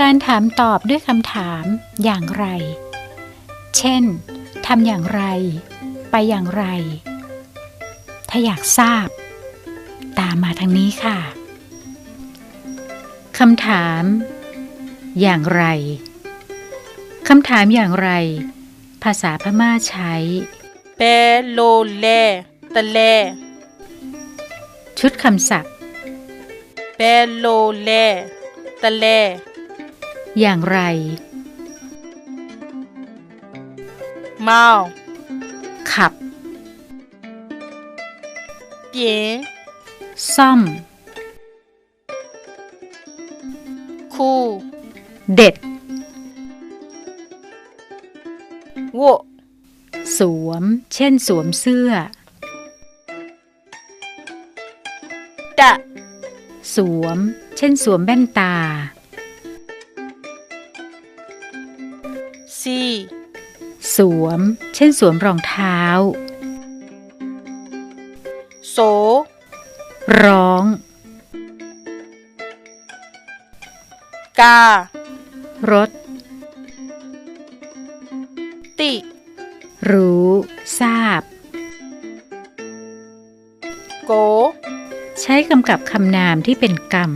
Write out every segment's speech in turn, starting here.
การถามตอบด้วยคำถามอย่างไร เช่น ทำอย่างไร ไปอย่างไร ถ้าอยากทราบ ตามมาทางนี้ค่ะ คำถาม อย่างไร คำถามอย่างไร ภาษาพม่าใช้เปโลเลตะเล ชุดคำศัพท์เปโลเลตะเล อย่างไร เมา ขับเปลี่ยนซ่อม คู่ เด็ดวัวสวม เช่นสวมเสื้อตะสวม เช่นสวมแว่นตา ซี่ สวม เช่นสวมรองเท้า โส ร้อง กา รถ ติ รู้ ทราบ โก ใช้กำกับคำนามที่เป็นกรรม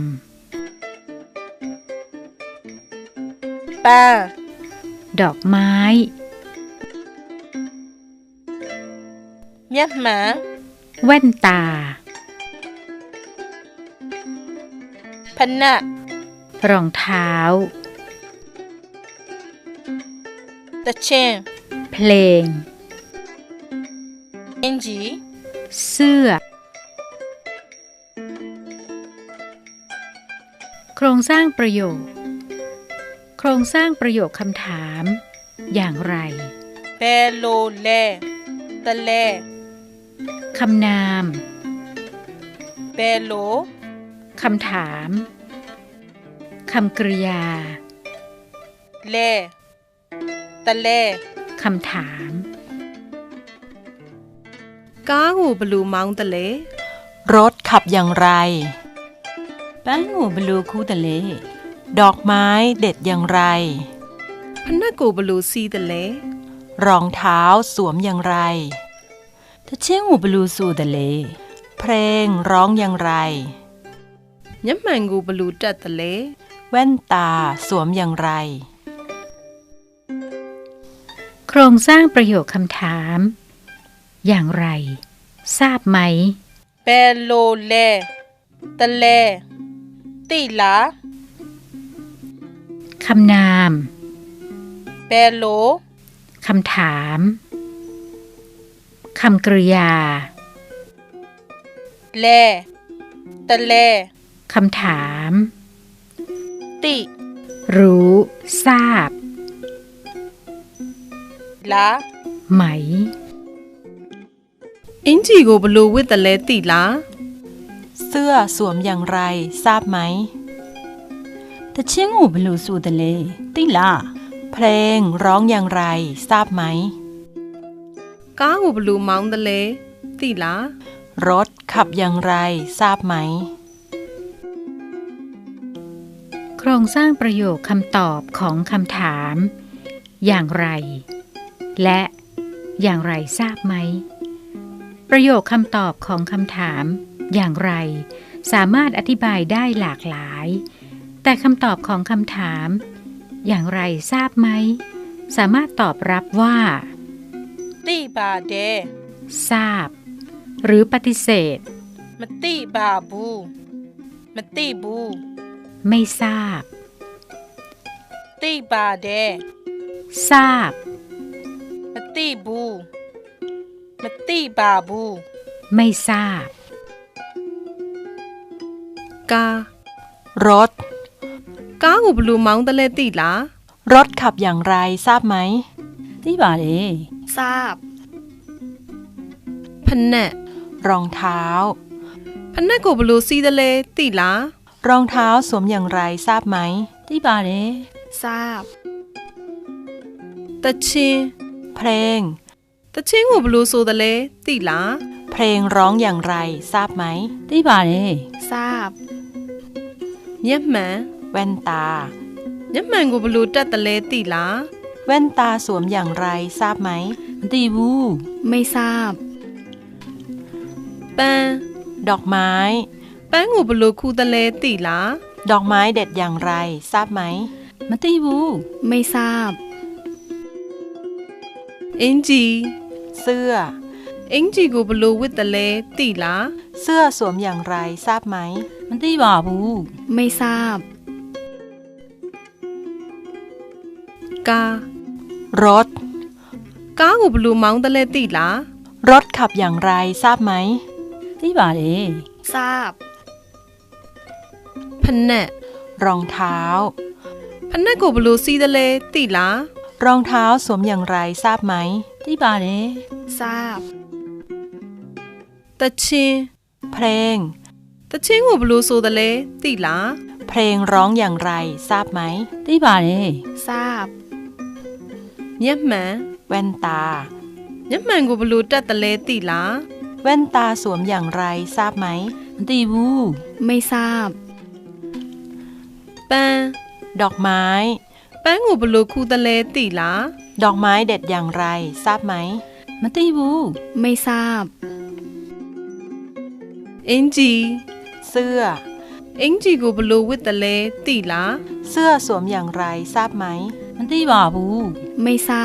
แป ดอกไม้เมียหมาแว่นตา พันนะรองเท้า ตะเชงเพลงเอนจีเสื้อ โครงสร้างประโยค โครงสร้างประโยคคำถาม อย่างไรเปโลเลตะเลคำนามเปโลคำถามคำกริยา เลตะเลคำถามก้าหูบลูมังตะเล รถขับอย่างไรแป้งหูบลูคู่ตะเล ดอกไม้เด็ดอย่างไรพนัากูบลูซีแต่เลรองเท้าสวมอย่างไรตะเชียงอูบลูซูแต่เล เพลงร้องอย่างไรยับแมงกูบลูจัดต่เล แว่นตาสวมอย่างไร โครงสร้างประโยคคำถาม อย่างไร ทราบไหมเปโลเลตะเลตีลา คำนาม bello คำถามคำกริยา แล ตะแล คำถาม ติ รู้ ทราบ ละไหม อินจีโกบลูวิตะเลติละ เสื้อสวมอย่างไรทราบไหม တချင်းကိုဘလို့ဆိုတယ်လဲသိလား เพลงร้องอย่างไร ทราบไหม ကားကိုဘယ်လိုမောင်းတလဲသိလား รถขับอย่างไร ทราบไหม โครงสร้างประโยคคำตอบของคำถาม อย่างไร และอย่างไรทราบไหม ประโยคคำตอบของคำถาม อย่างไร สามารถอธิบายได้หลากหลาย แต่คำตอบของคำถาม อย่างไรทราบไหม สามารถตอบรับว่าตีบาเดทราบ หรือปฏิเสธมตีบาบูมตีบู ไม่ทราบตีบาเดทราบมตีบูมตีบาบู ไม่ทราบ ก รถ ကားကိုဘယ်လိုမောင်းတလဲသိလား รถขับอย่างไร ทราบไหม သိပါတယ် ทราบဖနက် รองเท้า ဖနက်ကိုဘယ်လိုစီးတလဲသိလား รองเท้าสวมอย่างไร ทราบไหม သိပါတယ် ทราบတချင်း เพลง တချင်းကိုဘယ်လိုဆိုတလဲသိလား เพลงร้องอย่างไร ทราบไหม သိပါတယ် ทราบမျက်မှန် แว่นตายังไงกูบลูตัดตะเลติล่ะแว่นตาสวมอย่างไรทราบไหมตีบูไม่ทราบแป้ดอกไม้แป้งูบลูคูตะเลติล่ะดอกไม้เด็ดอย่างไรทราบไหมมัตีบูไม่ทราบเอ็งจีเสื้อเอ็งจีกูบลูวิตะเลตีล่ะเสื้อสวมอย่างไรทราบไหมมันตีบ่าบูไม่ทราบကား รถ ကားကိုဘလို့မောင်းတယ်လဲသိလား รถขับอย่างไร ทราบไหม သိပါတယ် ทราบဖနက် รองเท้า ဖနက်ကိုဘလို့စီးတယ်လဲသိလား รองเท้าสวมอย่างไร ทราบไหม သိပါတယ် ทราบတချင်း เพลง တချင်းကိုဘလို့ဆိုတယ်လဲသိလား เพลงร้องอย่างไร ทราบไหม သိပါတယ် ทราบ မျက်မှန် แว่นตา မျက်မှန်ကိုဘလို့တက်တယ်လဲသိလား แว่นตาสวมอย่างไร ทราบไหม မသိဘူး ไม่ทราบပန်း ดอกไม้ ပန်းကိုဘလို့ခူတယ်လဲသိလား ดอกไม้เด็ดอย่างไร ทราบไหม မသိဘူး ไม่ทราบအင်ဂျီ เสื้อ အင်ဂျီကိုဘလို့ဝတ်တယ်လဲသိလား เสื้อสวมอย่างไร ทราบไหม မသိပါဘူးမိတ်ဆာ